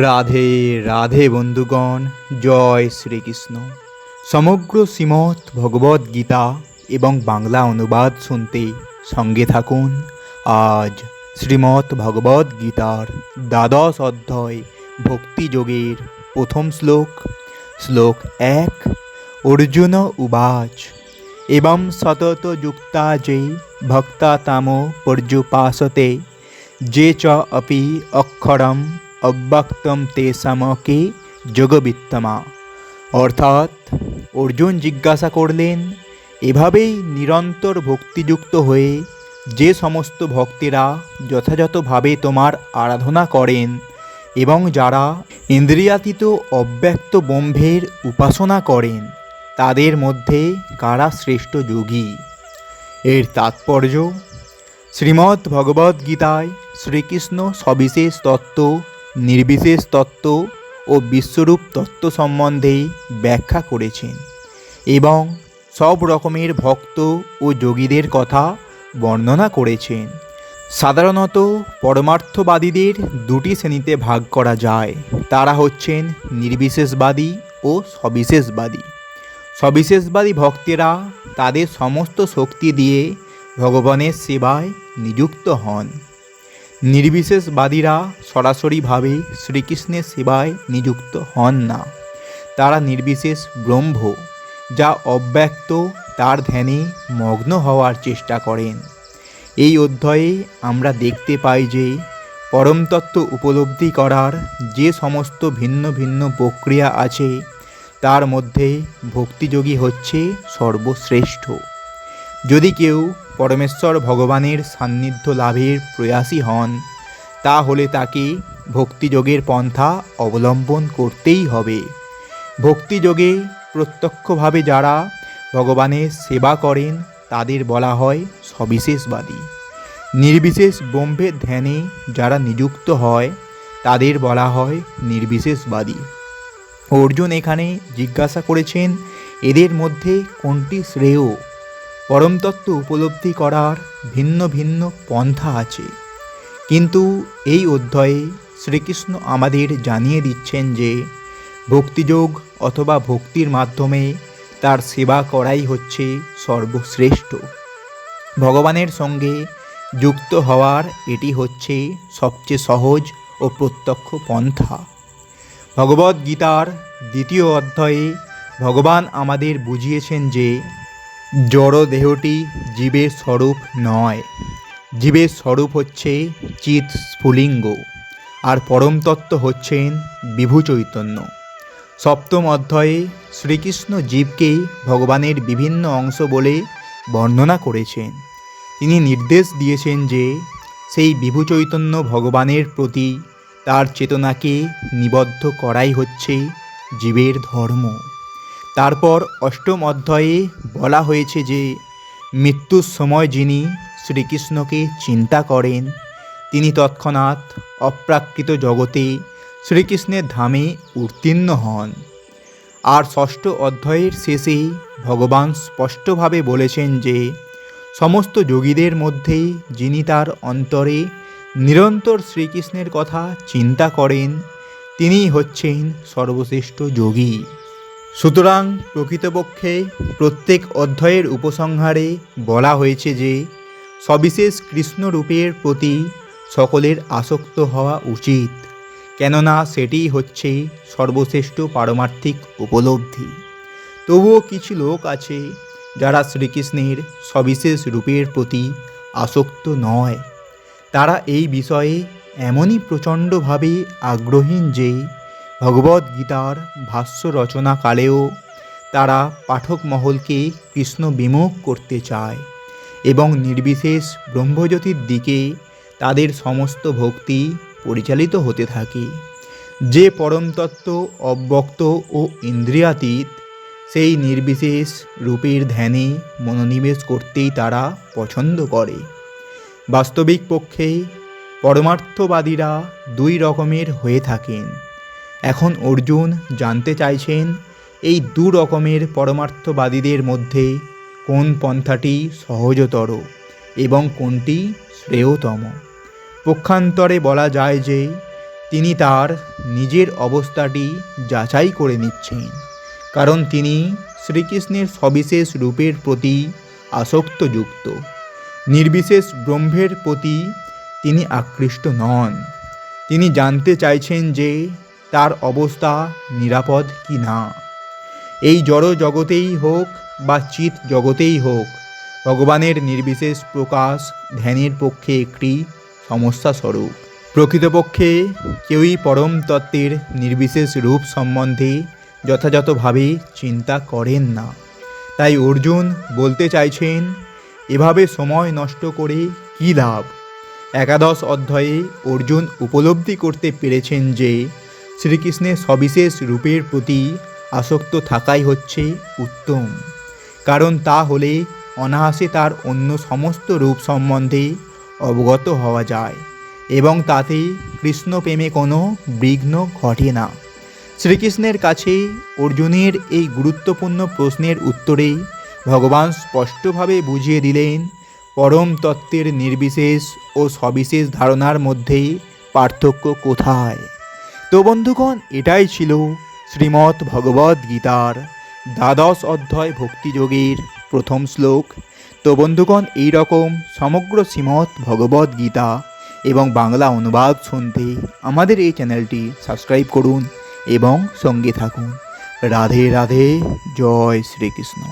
রাধে রাধে বন্ধুগণ, জয় শ্রীকৃষ্ণ। সমগ্র শ্রীমৎ ভগবদ গীতা এবং বাংলা অনুবাদ শুনতে সঙ্গে থাকুন। আজ শ্রীমৎ ভগবদ গীতার দ্বাদশ অধ্যায় ভক্তিযোগের প্রথম শ্লোক শ্লোক এক, অর্জুন উবাচ। এবং সতত যুক্তা যে ভক্তা তাম পর্যুপাসতে, যে চ অপি অক্ষরম অব্যক্তম তে সমকে যোগবিত্তমা অর্থাৎ অর্জুন জিজ্ঞাসা করলেন এভাবেই নিরন্তর ভক্তিযুক্ত হয়ে যে সমস্ত ভক্তেরা যথাযথভাবে তোমার আরাধনা করেন এবং যারা ইন্দ্রিয়াতীত অব্যক্ত ব্রহ্মের উপাসনা করেন, তাদের মধ্যে কারা শ্রেষ্ঠ যোগী? এর তাৎপর্য, শ্রীমদ্ ভগবদ্ গীতায় শ্রীকৃষ্ণ সবিশেষ তত্ত্ব নির্বিশেষ তত্ত্ব ও বিশ্বরূপ তত্ত্ব সম্বন্ধে ব্যাখ্যা করেছেন এবং সব রকমের ভক্ত ও যোগীদের কথা বর্ণনা করেছেন। সাধারণত পরমার্থবাদীদের দুটি শ্রেণীতে ভাগ করা যায়। তারা হচ্ছেন নির্বিশেষবাদী ও সবিশেষবাদী। সবিশেষবাদী ভক্তেরা তাদের সমস্ত শক্তি দিয়ে ভগবানের সেবায় নিযুক্ত হন। নির্বিশেষবাদীরা সরাসরিভাবে শ্রীকৃষ্ণের সেবায় নিযুক্ত হন না। তারা নির্বিশেষ ব্রহ্ম, যা অব্যক্ত তার ধ্যানে মগ্ন হওয়ার চেষ্টা করেন। এই অধ্যায়ে আমরা দেখতে পাই যে পরমতত্ত্ব উপলব্ধি করার যে সমস্ত ভিন্ন ভিন্ন প্রক্রিয়া আছে, তার মধ্যে ভক্তিযোগী হচ্ছে সর্বশ্রেষ্ঠ। যদি কেউ পরমেশ্বর ভগবানের সান্নিধ্য লাভের প্রয়াসী হন। তাহলে তাকে ভক্তিযোগের পন্থা অবলম্বন করতেই হবে। ভক্তিযোগে প্রত্যক্ষভাবে যারা ভগবানের সেবা করেন, তাদের বলা হয় সবিশেষবাদী। নির্বিশেষ ব্রহ্মের ধ্যানে যারা নিযুক্ত হয়, তাদের বলা হয় নির্বিশেষবাদী। অর্জুন এখানে জিজ্ঞাসা করেছেন, এদের মধ্যে কোনটি শ্রেয়? পরমতত্ত্ব উপলব্ধি করার ভিন্ন ভিন্ন পন্থা আছে। কিন্তু এই অধ্যায়ে শ্রীকৃষ্ণ আমাদের জানিয়ে দিচ্ছেন যে, ভক্তিযোগ অথবা ভক্তির মাধ্যমে তার সেবা করাই হচ্ছে সর্বশ্রেষ্ঠ। ভগবানের সঙ্গে যুক্ত হওয়ার এটি হচ্ছে সবচেয়ে সহজ ও প্রত্যক্ষ পন্থা। ভগবদ্গীতার দ্বিতীয় অধ্যায়ে ভগবান আমাদের বুঝিয়েছেন যে জড় দেহটি জীবের স্বরূপ নয়। জীবের স্বরূপ হচ্ছে চিৎ স্ফুলিঙ্গ, আর পরমতত্ত্ব হচ্ছেন বিভু চৈতন্য। সপ্তম অধ্যায়ে শ্রীকৃষ্ণ জীবকে ভগবানের বিভিন্ন অংশ বলে বর্ণনা করেছেন। তিনি নির্দেশ দিয়েছেন যে সেই বিভু চৈতন্য ভগবানের প্রতি তার চেতনাকে নিবদ্ধ করাই হচ্ছে জীবের ধর্ম। তারপর অষ্টম অধ্যায়ে বলা হয়েছে যে, মৃত্যুর সময় যিনি শ্রীকৃষ্ণকে চিন্তা করেন, তিনি তৎক্ষণাৎ অপ্রাকৃত জগতে শ্রীকৃষ্ণের ধামে উত্তীর্ণ হন। আর ষষ্ঠ অধ্যায়ের শেষে ভগবান স্পষ্টভাবে বলেছেন যে, সমস্ত যোগীদের মধ্যে যিনি তার অন্তরে নিরন্তর শ্রীকৃষ্ণের কথা চিন্তা করেন, তিনিই হচ্ছেন সর্বশ্রেষ্ঠ যোগী। সুতরাং প্রকৃতপক্ষে প্রত্যেক অধ্যায়ের উপসংহারে বলা হয়েছে যে, সবিশেষ কৃষ্ণরূপের প্রতি সকলের আসক্ত হওয়া উচিত, কেননা সেটিই হচ্ছে সর্বশ্রেষ্ঠ পারমার্থিক উপলব্ধি। তবুও কিছু লোক আছে যারা শ্রীকৃষ্ণের সবিশেষ রূপের প্রতি আসক্ত নয়। তারা এই বিষয়ে এমনই প্রচণ্ডভাবে আগ্রহীন যে ভগবদ্ গীতার ভাষ্য রচনাকালেও তারা পাঠক মহলকে কৃষ্ণ বিমুখ করতে চায় এবং নির্বিশেষ ব্রহ্মজ্যোতির দিকে তাদের সমস্ত ভক্তি পরিচালিত হতে থাকে। যে পরমতত্ত্ব, অব্যক্ত ও ইন্দ্রিয়াতীত, সেই নির্বিশেষ রূপের ধ্যানে মনোনিবেশ করতেই তারা পছন্দ করে। বাস্তবিক পক্ষে পরমার্থবাদীরা দুই রকমের হয়ে থাকেন। এখন অর্জুন জানতে চাইছেন এই দু রকমের পরমার্থবাদীদের মধ্যে কোন পন্থাটি সহজতর এবং কোনটি শ্রেয়তম। পক্ষান্তরে বলা যায় যে তিনি তার নিজের অবস্থাটি যাচাই করে নিচ্ছেন, কারণ তিনি শ্রীকৃষ্ণের সবিশেষ রূপের প্রতি আসক্তযুক্ত। নির্বিশেষ ব্রহ্মের প্রতি তিনি আকৃষ্ট নন। তিনি জানতে চাইছেন যে তার অবস্থা নিরাপদ কি না? এই জড় জগতেই হোক বা চিত জগতেই হোক, ভগবানের নির্বিশেষ প্রকাশ ধ্যানের পক্ষে একটি সমস্যা স্বরূপ। প্রকৃতপক্ষে কেউই পরম তত্ত্বের নির্বিশেষ রূপ সম্বন্ধে যথাযথভাবে চিন্তা করেন না। তাই অর্জুন বলতে চাইছেন, এভাবে সময় নষ্ট করে কী লাভ? একাদশ অধ্যায়ে অর্জুন উপলব্ধি করতে পেরেছেন যে শ্রীকৃষ্ণের সবিশেষ রূপের প্রতি আসক্ত থাকাই হচ্ছে উত্তম। কারণ তা হলে অনায়াসে তার অন্য সমস্ত রূপ সম্বন্ধে অবগত হওয়া যায় এবং তাতে কৃষ্ণ প্রেমে কোনো বিঘ্ন ঘটে না। শ্রীকৃষ্ণের কাছে অর্জুনের এই গুরুত্বপূর্ণ প্রশ্নের উত্তরে ভগবান স্পষ্টভাবে বুঝিয়ে দিলেন, পরম তত্ত্বের নির্বিশেষ ও সবিশেষ ধারণার মধ্যে পার্থক্য কোথায়? তো বন্ধুগণ, এটাই ছিল শ্রীমৎ ভগবদ গীতার দ্বাদশ অধ্যায় ভক্তিযোগের প্রথম শ্লোক। তো বন্ধুগণ এই রকম সমগ্র শ্রীমৎ ভগবদ গীতা এবং বাংলা অনুবাদ শুনতে আমাদের এই চ্যানেলটি সাবস্ক্রাইব করুন এবং সঙ্গে থাকুন। রাধে রাধে, জয় শ্রীকৃষ্ণ।